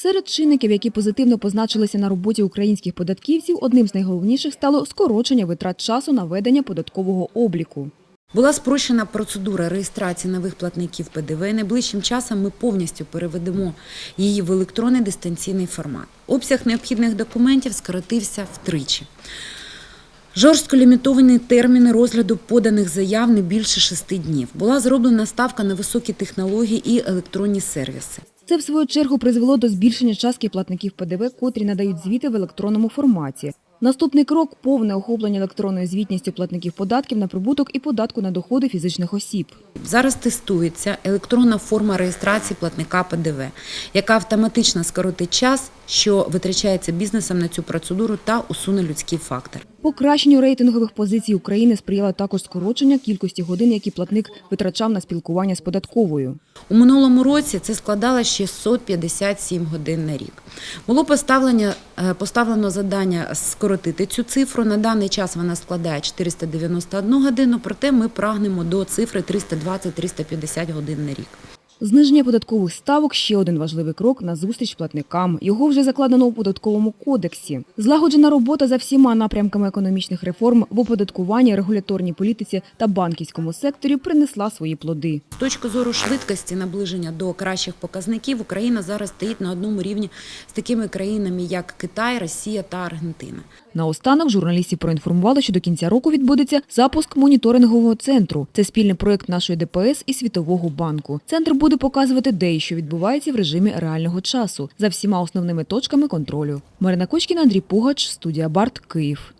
Серед чинників, які позитивно позначилися на роботі українських податківців, одним з найголовніших стало скорочення витрат часу на ведення податкового обліку. Була спрощена процедура реєстрації нових платників ПДВ. Найближчим часом ми повністю переведемо її в електронний дистанційний формат. Обсяг необхідних документів скоротився втричі. Жорстко лімітовані терміни розгляду поданих заяв не більше шести днів. Була зроблена ставка на високі технології і електронні сервіси. Це, в свою чергу, призвело до збільшення частки платників ПДВ, котрі надають звіти в електронному форматі. Наступний крок – повне охоплення електронною звітністю платників податків на прибуток і податку на доходи фізичних осіб. Зараз тестується електронна форма реєстрації платника ПДВ, яка автоматично скоротить час, що витрачається бізнесом на цю процедуру та усуне людський фактор. Покращенню рейтингових позицій України сприяло також скорочення кількості годин, які платник витрачав на спілкування з податковою. У минулому році це складало 657 годин на рік. Було поставлено, е, поставлено завдання скоротити цю цифру. На даний час вона складає 491 годину, проте ми прагнемо до цифри 320-350 годин на рік. Зниження податкових ставок – ще один важливий крок на зустріч платникам. Його вже закладено у податковому кодексі. Злагоджена робота за всіма напрямками економічних реформ в оподаткуванні, регуляторній політиці та банківському секторі принесла свої плоди. З точки зору швидкості наближення до кращих показників Україна зараз стоїть на одному рівні з такими країнами, як Китай, Росія та Аргентина. Наостанок журналістів проінформували, що до кінця року відбудеться запуск моніторингового центру. Це спільний проект нашої ДПС і Світового банку. Центр буде показувати, де що відбувається в режимі реального часу за всіма основними точками контролю. Марина Кочкіна, Андрій Пугач, студія Барт, Київ.